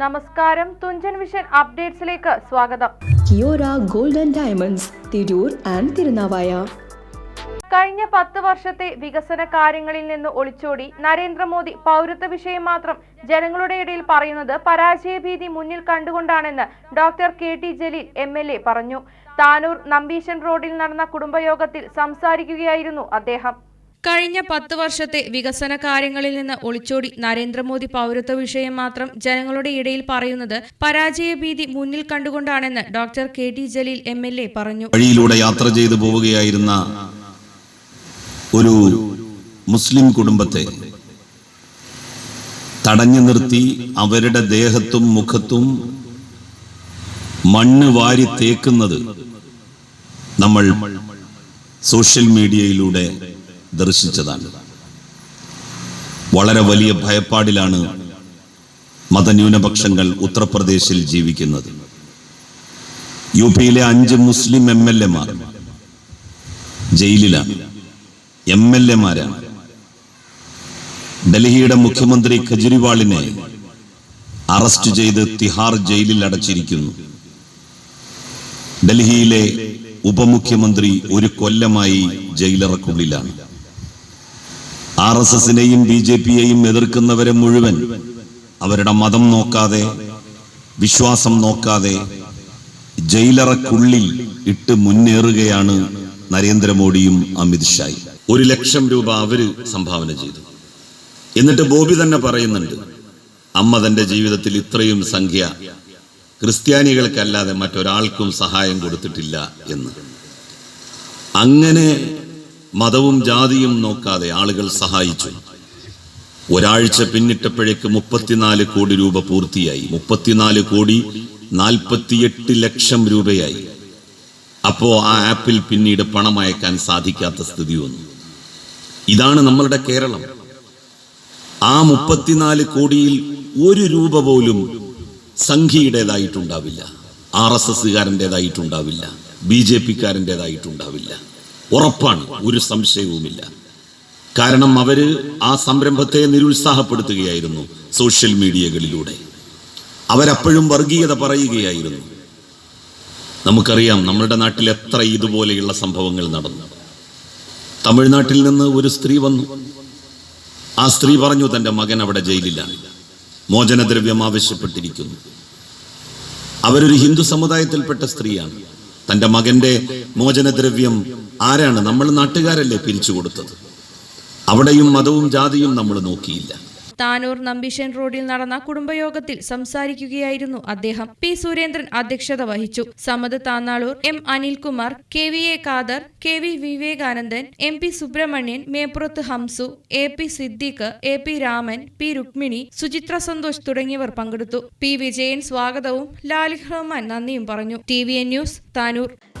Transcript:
നമസ്കാരം. തുഞ്ചൻ വിഷൻ അപ്ഡേറ്റ്സിലേക്ക് സ്വാഗതം. Kiora golden diamonds Tirur and Thirunavaya. കഴിഞ്ഞ പത്ത് വർഷത്തെ വികസന കാര്യങ്ങളിൽ നിന്ന് ഒളിച്ചോടി നരേന്ദ്രമോദി പൗരത്വ വിഷയം മാത്രം ജനങ്ങളുടെ ഇടയിൽ പറയുന്നത് പരാജയഭീതി മുന്നിൽ കണ്ടുകൊണ്ടാണെന്ന് doctor K T Jaleel M L A പറഞ്ഞു. താനൂർ നമ്പീശൻ റോഡിൽ നടന്ന കുടുംബയോഗത്തിൽ സംസാരിക്കുകയായിരുന്നു അദ്ദേഹം. കഴിഞ്ഞ പത്ത് വർഷത്തെ വികസന കാര്യങ്ങളിൽ നിന്ന് ഒളിച്ചോടി നരേന്ദ്രമോദി പൗരത്വ വിഷയം മാത്രം ജനങ്ങളുടെ ഇടയിൽ പറയുന്നത് പരാജയഭീതി മുന്നിൽ കണ്ടുകൊണ്ടാണെന്ന് doctor K T Jaleel M L A പറഞ്ഞു. വഴിയിലൂടെ യാത്ര ചെയ്തു പോവുകയായിരുന്ന ഒരു മുസ്ലിം കുടുംബത്തെ തടഞ്ഞു നിർത്തി അവരുടെ ദേഹത്തും മുഖത്തും മണ്ണ് വാരി തേക്കുന്നത് നമ്മൾ സോഷ്യൽ മീഡിയയിലൂടെ ദർശിച്ചതാണ്. വളരെ വലിയ ഭയപ്പാടിലാണ് മതന്യൂനപക്ഷങ്ങൾ ഉത്തർപ്രദേശിൽ ജീവിക്കുന്നത്. യു പിയിലെ അഞ്ച് മുസ്ലിം എം എൽ എമാർ ജയിലിലാണ്. എം എൽ എമാരാണ് ഡൽഹിയുടെ മുഖ്യമന്ത്രി കെജ്രിവാളിനെ അറസ്റ്റ് ചെയ്ത് തിഹാർ ജയിലിൽ അടച്ചിരിക്കുന്നു. ഡൽഹിയിലെ ഉപമുഖ്യമന്ത്രി ഒരു കൊല്ലമായി ജയിലറക്കുള്ളിലാണ്. ആർ എസ് എസിനെയും ബി ജെ പിയെയും എതിർക്കുന്നവരെ മുഴുവൻ അവരുടെ മതം നോക്കാതെ വിശ്വാസം നോക്കാതെ ജയിലറക്കുള്ളിൽ ഇട്ട് മുന്നേറുകയാണ് നരേന്ദ്രമോദിയും അമിത്ഷായും ഒരു ലക്ഷം രൂപ അവർ സംഭാവന ചെയ്തു. എന്നിട്ട് ബോബി തന്നെ പറയുന്നുണ്ട് അമ്മ തന്റെ ജീവിതത്തിൽ ഇത്രയും സംഖ്യ ക്രിസ്ത്യാനികൾക്കല്ലാതെ മറ്റൊരാൾക്കും സഹായം കൊടുത്തിട്ടില്ല എന്ന്. അങ്ങനെ മതവും ജാതിയും നോക്കാതെ ആളുകൾ സഹായിച്ചു. ഒരാഴ്ച പിന്നിട്ടപ്പോഴേക്ക് മുപ്പത്തിനാല് കോടി രൂപ പൂർത്തിയായി. മുപ്പത്തിനാല് കോടി നാൽപ്പത്തിയെട്ട് ലക്ഷം രൂപയായി. അപ്പോ ആ ആപ്പിൽ പിന്നീട് പണം അയക്കാൻ സാധിക്കാത്ത സ്ഥിതി വന്നു. ഇതാണ് നമ്മളുടെ കേരളം. ആ മുപ്പത്തിനാല് കോടിയിൽ ഒരു രൂപ പോലും സംഘിയുടേതായിട്ടുണ്ടാവില്ല. ആർ എസ് എസ്സുകാരന്റെതായിട്ടുണ്ടാവില്ല. ബി ജെ പിക്കാരന്റെതായിട്ടുണ്ടാവില്ല. ഉറപ്പാണ് ഒരു സംശയവുമില്ല. കാരണം അവർ ആ സംരംഭത്തെ നിരുത്സാഹപ്പെടുത്തുകയായിരുന്നു സോഷ്യൽ മീഡിയകളിലൂടെ. അവരപ്പോഴും വർഗീയത പറയുകയായിരുന്നു. നമുക്കറിയാം നമ്മുടെ നാട്ടിൽ എത്ര ഇതുപോലെയുള്ള സംഭവങ്ങൾ നടന്നു. തമിഴ്നാട്ടിൽ നിന്ന് ഒരു സ്ത്രീ വന്നു. ആ സ്ത്രീ പറഞ്ഞു തന്റെ മകൻ അവിടെ ജയിലിലാണ്. മോചനദ്രവ്യം ആവശ്യപ്പെട്ടിരിക്കുന്നു. അവരൊരു ഹിന്ദു സമുദായത്തിൽപ്പെട്ട സ്ത്രീയാണ്. തന്റെ മകന്റെ മോചനദ്രവ്യം ആരാണ് നമ്മൾ നാട്ടുകാരല്ലേ പിരിച്ചു കൊടുത്തത്? അവിടെയും മതവും ജാതിയും നമ്മൾ നോക്കിയില്ല. താനൂർ നമ്പിഷൻ റോഡിൽ നടന്ന കുടുംബയോഗത്തിൽ സംസാരിക്കുകയായിരുന്നു അദ്ദേഹം. പി സുരേന്ദ്രൻ അധ്യക്ഷത വഹിച്ചു. Samatha Thannalur M Anilkumar K V A Khader K V Vivekanandan M P Subramanian Meppurath Hamsu A P Siddique A P Raman P Rukmini Suchitra Santhosh തുടങ്ങിയവർ പങ്കെടുത്തു. പി വിജയൻ സ്വാഗതവും ലാലിഹ്റഹ്മാൻ നന്ദിയും പറഞ്ഞു. T V N news Tanur.